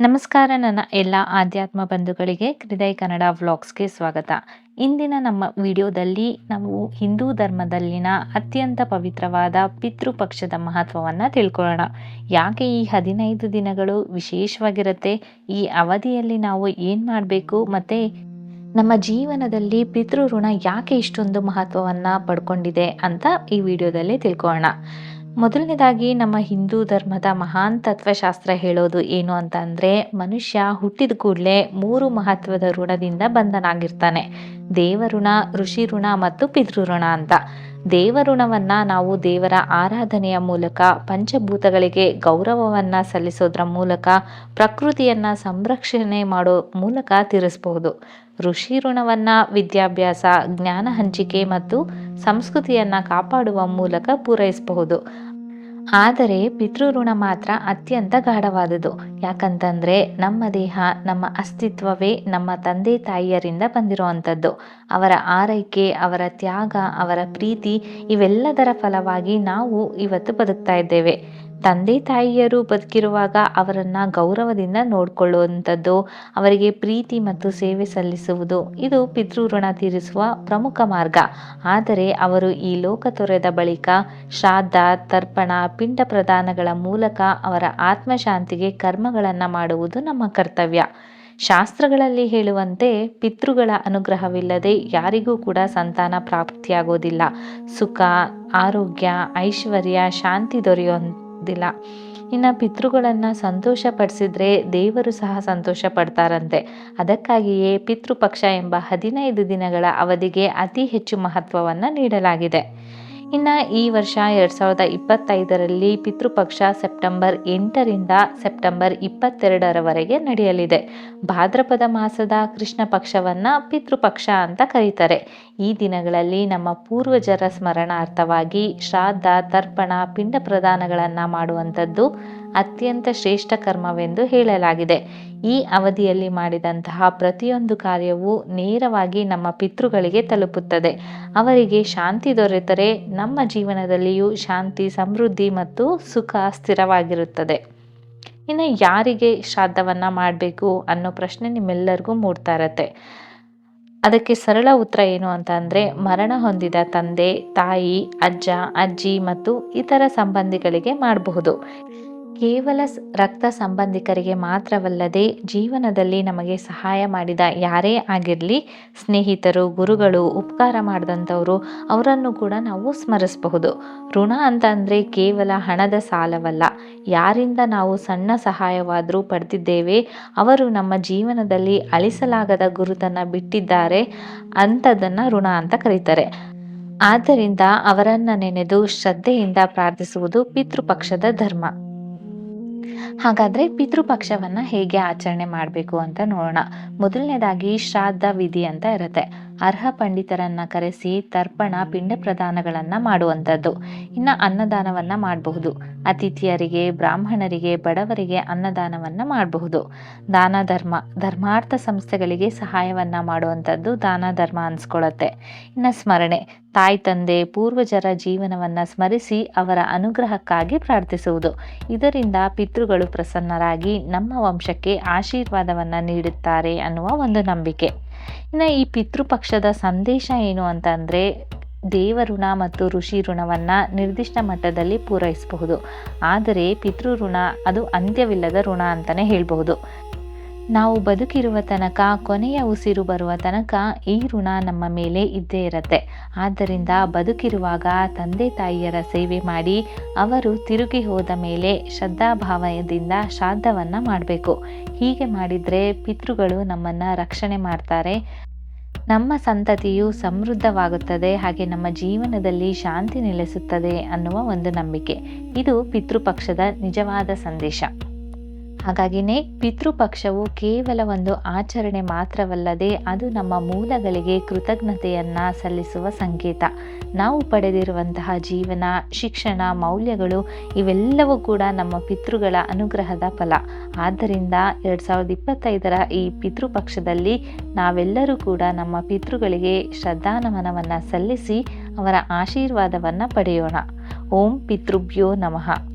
ನಮಸ್ಕಾರ ನನ್ನ ಎಲ್ಲ ಆಧ್ಯಾತ್ಮ ಬಂಧುಗಳಿಗೆ ಹೃದಯ ಕನ್ನಡ ವ್ಲಾಗ್ಸ್ಗೆ ಸ್ವಾಗತ. ಇಂದಿನ ನಮ್ಮ ವಿಡಿಯೋದಲ್ಲಿ ನಾವು ಹಿಂದೂ ಧರ್ಮದಲ್ಲಿನ ಅತ್ಯಂತ ಪವಿತ್ರವಾದ ಪಿತೃಪಕ್ಷದ ಮಹತ್ವವನ್ನು ತಿಳ್ಕೊಳ್ಳೋಣ. ಯಾಕೆ ಈ ಹದಿನೈದು ದಿನಗಳು ವಿಶೇಷವಾಗಿರುತ್ತೆ? ಈ ಅವಧಿಯಲ್ಲಿ ನಾವು ಏನು ಮಾಡಬೇಕು? ಮತ್ತು ನಮ್ಮ ಜೀವನದಲ್ಲಿ ಪಿತೃ ಋಣ ಯಾಕೆ ಇಷ್ಟೊಂದು ಮಹತ್ವವನ್ನು ಪಡ್ಕೊಂಡಿದೆ ಅಂತ ಈ ವಿಡಿಯೋದಲ್ಲಿ ತಿಳ್ಕೊಳ್ಳೋಣ. ಮೊದಲನೇದಾಗಿ ನಮ್ಮ ಹಿಂದೂ ಧರ್ಮದ ಮಹಾನ್ ತತ್ವಶಾಸ್ತ್ರ ಹೇಳೋದು ಏನು ಅಂತ ಅಂದರೆ, ಮನುಷ್ಯ ಹುಟ್ಟಿದ ಕೂಡಲೇ ಮೂರು ಮಹತ್ವದ ಋಣದಿಂದ ಬಂಧನಾಗಿರ್ತಾನೆ. ದೇವಋಣ ಋಷಿ ಋಣ ಮತ್ತು ಪಿತೃಋಣ ಅಂತ. ದೇವಋಣವನ್ನು ನಾವು ದೇವರ ಆರಾಧನೆಯ ಮೂಲಕ, ಪಂಚಭೂತಗಳಿಗೆ ಗೌರವವನ್ನು ಸಲ್ಲಿಸೋದ್ರ ಮೂಲಕ, ಪ್ರಕೃತಿಯನ್ನು ಸಂರಕ್ಷಣೆ ಮಾಡೋ ಮೂಲಕ ತೀರಿಸಬಹುದು. ಋಷಿ ಋಣವನ್ನು ವಿದ್ಯಾಭ್ಯಾಸ, ಜ್ಞಾನ ಹಂಚಿಕೆ ಮತ್ತು ಸಂಸ್ಕೃತಿಯನ್ನು ಕಾಪಾಡುವ ಮೂಲಕ ಪೂರೈಸಬಹುದು. ಆದರೆ ಪಿತೃಋಣ ಮಾತ್ರ ಅತ್ಯಂತ ಗಾಢವಾದುದು. ಯಾಕಂತಂದ್ರೆ ನಮ್ಮ ದೇಹ, ನಮ್ಮ ಅಸ್ತಿತ್ವವೇ ನಮ್ಮ ತಂದೆ ತಾಯಿಯರಿಂದ ಬಂದಿರುವಂಥದ್ದು. ಅವರ ಆರೈಕೆ, ಅವರ ತ್ಯಾಗ, ಅವರ ಪ್ರೀತಿ ಇವೆಲ್ಲದರ ಫಲವಾಗಿ ನಾವು ಇವತ್ತು ಬದುಕ್ತಾ ಇದ್ದೇವೆ. ತಂದೆ ತಾಯಿಯರು ಬದುಕಿರುವಾಗ ಅವರನ್ನು ಗೌರವದಿಂದ ನೋಡಿಕೊಳ್ಳುವಂಥದ್ದು, ಅವರಿಗೆ ಪ್ರೀತಿ ಮತ್ತು ಸೇವೆ ಸಲ್ಲಿಸುವುದು, ಇದು ಪಿತೃಋಣ ತೀರಿಸುವ ಪ್ರಮುಖ ಮಾರ್ಗ. ಆದರೆ ಅವರು ಈ ಲೋಕ ತೊರೆದ ಬಳಿಕ ಶ್ರಾದ್ದ, ತರ್ಪಣ, ಪಿಂಡ ಪ್ರದಾನಗಳ ಮೂಲಕ ಅವರ ಆತ್ಮಶಾಂತಿಗೆ ಕರ್ಮಗಳನ್ನು ಮಾಡುವುದು ನಮ್ಮ ಕರ್ತವ್ಯ. ಶಾಸ್ತ್ರಗಳಲ್ಲಿ ಹೇಳುವಂತೆ ಪಿತೃಗಳ ಅನುಗ್ರಹವಿಲ್ಲದೆ ಯಾರಿಗೂ ಕೂಡ ಸಂತಾನ ಪ್ರಾಪ್ತಿಯಾಗೋದಿಲ್ಲ. ಸುಖ, ಆರೋಗ್ಯ, ಐಶ್ವರ್ಯ, ಶಾಂತಿ ದೊರೆಯುವ ದಿಲ್ಲ ಇನ್ನು ಪಿತೃಗಳನ್ನು ಸಂತೋಷಪಡಿಸಿದ್ರೆ ದೇವರು ಸಹ ಸಂತೋಷ ಪಡ್ತಾರಂತೆ ಅದಕ್ಕಾಗಿಯೇ ಪಿತೃಪಕ್ಷ ಎಂಬ ಹದಿನೈದು ದಿನಗಳ ಅವಧಿಗೆ ಅತಿ ಹೆಚ್ಚು ಮಹತ್ವವನ್ನು ನೀಡಲಾಗಿದೆ. ಇನ್ನು ಈ ವರ್ಷ ಎರಡು ಸಾವಿರದ ಇಪ್ಪತ್ತೈದರಲ್ಲಿ ಪಿತೃಪಕ್ಷ ಸೆಪ್ಟೆಂಬರ್ ಎಂಟರಿಂದ ಸೆಪ್ಟೆಂಬರ್ ಇಪ್ಪತ್ತೆರಡರವರೆಗೆ ನಡೆಯಲಿದೆ. ಭಾದ್ರಪದ ಮಾಸದ ಕೃಷ್ಣ ಪಕ್ಷವನ್ನು ಪಿತೃಪಕ್ಷ ಅಂತ ಕರೀತಾರೆ. ಈ ದಿನಗಳಲ್ಲಿ ನಮ್ಮ ಪೂರ್ವಜರ ಸ್ಮರಣಾರ್ಥವಾಗಿ ಶ್ರಾದ್ದ, ತರ್ಪಣ, ಪಿಂಡ ಪ್ರದಾನಗಳನ್ನು ಮಾಡುವಂಥದ್ದು ಅತ್ಯಂತ ಶ್ರೇಷ್ಠ ಕರ್ಮವೆಂದು ಹೇಳಲಾಗಿದೆ. ಈ ಅವಧಿಯಲ್ಲಿ ಮಾಡಿದಂತಹ ಪ್ರತಿಯೊಂದು ಕಾರ್ಯವೂ ನೇರವಾಗಿ ನಮ್ಮ ಪಿತೃಗಳಿಗೆ ತಲುಪುತ್ತದೆ. ಅವರಿಗೆ ಶಾಂತಿ ದೊರೆತರೆ ನಮ್ಮ ಜೀವನದಲ್ಲಿಯೂ ಶಾಂತಿ, ಸಮೃದ್ಧಿ ಮತ್ತು ಸುಖ ಸ್ಥಿರವಾಗಿರುತ್ತದೆ. ಇನ್ನು ಯಾರಿಗೆ ಶ್ರಾದ್ದವನ್ನು ಮಾಡಬೇಕು ಅನ್ನೋ ಪ್ರಶ್ನೆ ನಿಮ್ಮೆಲ್ಲರಿಗೂ ಮೂಡ್ತಾ ಇರತ್ತೆ. ಅದಕ್ಕೆ ಸರಳ ಉತ್ತರ ಏನು ಅಂತ ಅಂದರೆ, ಮರಣ ಹೊಂದಿದ ತಂದೆ, ತಾಯಿ, ಅಜ್ಜ, ಅಜ್ಜಿ ಮತ್ತು ಇತರ ಸಂಬಂಧಿಗಳಿಗೆ ಮಾಡಬಹುದು. ಕೇವಲ ರಕ್ತ ಸಂಬಂಧಿಕರಿಗೆ ಮಾತ್ರವಲ್ಲದೆ ಜೀವನದಲ್ಲಿ ನಮಗೆ ಸಹಾಯ ಮಾಡಿದ ಯಾರೇ ಆಗಿರಲಿ, ಸ್ನೇಹಿತರು, ಗುರುಗಳು, ಉಪಕಾರ ಮಾಡಿದಂಥವರು, ಅವರನ್ನು ಕೂಡ ನಾವು ಸ್ಮರಿಸಬಹುದು. ಋಣ ಅಂತ ಕೇವಲ ಹಣದ ಸಾಲವಲ್ಲ. ಯಾರಿಂದ ನಾವು ಸಣ್ಣ ಸಹಾಯವಾದರೂ ಪಡೆದಿದ್ದೇವೆ ಅವರು ನಮ್ಮ ಜೀವನದಲ್ಲಿ ಅಳಿಸಲಾಗದ ಗುರುತನ್ನು ಬಿಟ್ಟಿದ್ದಾರೆ ಅಂಥದ್ದನ್ನು ಋಣ ಅಂತ ಕರೀತಾರೆ. ಆದ್ದರಿಂದ ಅವರನ್ನು ನೆನೆದು ಶ್ರದ್ಧೆಯಿಂದ ಪ್ರಾರ್ಥಿಸುವುದು ಪಿತೃಪಕ್ಷದ ಧರ್ಮ. ಹಾಗಾದರೆ ಪಿತೃಪಕ್ಷವನ್ನು ಹೇಗೆ ಆಚರಣೆ ಮಾಡಬೇಕು ಅಂತ ನೋಡೋಣ. ಮೊದಲನೇದಾಗಿ ಶ್ರಾದ್ದ ವಿಧಿ ಅಂತ ಇರುತ್ತೆ. ಅರ್ಹ ಪಂಡಿತರನ್ನು ಕರೆಸಿ ತರ್ಪಣ, ಪಿಂಡ ಪ್ರದಾನಗಳನ್ನು ಮಾಡುವಂಥದ್ದು. ಇನ್ನು ಅನ್ನದಾನವನ್ನು ಮಾಡಬಹುದು. ಅತಿಥಿಯರಿಗೆ, ಬ್ರಾಹ್ಮಣರಿಗೆ, ಬಡವರಿಗೆ ಅನ್ನದಾನವನ್ನು ಮಾಡಬಹುದು. ದಾನ ಧರ್ಮ, ಧರ್ಮಾರ್ಥ ಸಂಸ್ಥೆಗಳಿಗೆ ಸಹಾಯವನ್ನು ಮಾಡುವಂಥದ್ದು ದಾನ ಧರ್ಮ ಅನ್ಸ್ಕೊಳತ್ತೆ. ಇನ್ನು ಸ್ಮರಣೆ, ತಾಯಿ ತಂದೆ, ಪೂರ್ವಜರ ಜೀವನವನ್ನು ಸ್ಮರಿಸಿ ಅವರ ಅನುಗ್ರಹಕ್ಕಾಗಿ ಪ್ರಾರ್ಥಿಸುವುದು. ಇದರಿಂದ ಪಿತೃಗಳು ಪ್ರಸನ್ನರಾಗಿ ನಮ್ಮ ವಂಶಕ್ಕೆ ಆಶೀರ್ವಾದವನ್ನು ನೀಡುತ್ತಾರೆ ಅನ್ನುವ ಒಂದು ನಂಬಿಕೆ. ಇನ್ನು ಈ ಪಿತೃಪಕ್ಷದ ಸಂದೇಶ ಏನು ಅಂತ ಅಂದರೆ ದೇವಋಣ ಮತ್ತು ಋಷಿ ಋಣವನ್ನು ನಿರ್ದಿಷ್ಟ ಮಟ್ಟದಲ್ಲಿ ಪೂರೈಸಬಹುದು. ಆದರೆ ಪಿತೃಋಣ ಅದು ಅಂತ್ಯವಿಲ್ಲದ ಋಣ ಅಂತಲೇ ಹೇಳಬಹುದು. ನಾವು ಬದುಕಿರುವ ತನಕ, ಕೊನೆಯ ಉಸಿರು ಬರುವ ತನಕ ಈ ಋಣ ನಮ್ಮ ಮೇಲೆ ಇದ್ದೇ ಇರತ್ತೆ. ಆದ್ದರಿಂದ ಬದುಕಿರುವಾಗ ತಂದೆ ತಾಯಿಯರ ಸೇವೆ ಮಾಡಿ, ಅವರು ತಿರುಗಿ ಹೋದ ಮೇಲೆ ಶ್ರದ್ಧಾಭಾವದಿಂದ ಶ್ರಾದ್ದವನ್ನು ಮಾಡಬೇಕು. ಹೀಗೆ ಮಾಡಿದರೆ ಪಿತೃಗಳು ನಮ್ಮನ್ನು ರಕ್ಷಣೆ ಮಾಡ್ತಾರೆ. ನಮ್ಮ ಸಂತತಿಯು ಸಮೃದ್ಧವಾಗುತ್ತದೆ, ಹಾಗೆ ನಮ್ಮ ಜೀವನದಲ್ಲಿ ಶಾಂತಿ ನೆಲೆಸುತ್ತದೆ ಅನ್ನುವ ಒಂದು ನಂಬಿಕೆ. ಇದು ಪಿತೃಪಕ್ಷದ ನಿಜವಾದ ಸಂದೇಶ. ಹಾಗಾಗಿನೇ ಪಿತೃಪಕ್ಷವು ಕೇವಲ ಒಂದು ಆಚರಣೆ ಮಾತ್ರವಲ್ಲದೆ ಅದು ನಮ್ಮ ಮೂಲಗಳಿಗೆ ಕೃತಜ್ಞತೆಯನ್ನು ಸಲ್ಲಿಸುವ ಸಂಕೇತ. ನಾವು ಪಡೆದಿರುವಂತಹ ಜೀವನ, ಶಿಕ್ಷಣ, ಮೌಲ್ಯಗಳು ಇವೆಲ್ಲವೂ ಕೂಡ ನಮ್ಮ ಪಿತೃಗಳ ಅನುಗ್ರಹದ ಫಲ. ಆದ್ದರಿಂದ ಎರಡು ಸಾವಿರದ ಇಪ್ಪತ್ತೈದರ ಈ ಪಿತೃಪಕ್ಷದಲ್ಲಿ ನಾವೆಲ್ಲರೂ ಕೂಡ ನಮ್ಮ ಪಿತೃಗಳಿಗೆ ಶ್ರದ್ಧಾನಮನವನ್ನು ಸಲ್ಲಿಸಿ ಅವರ ಆಶೀರ್ವಾದವನ್ನು ಪಡೆಯೋಣ. ಓಂ ಪಿತೃಭ್ಯೋ ನಮಃ.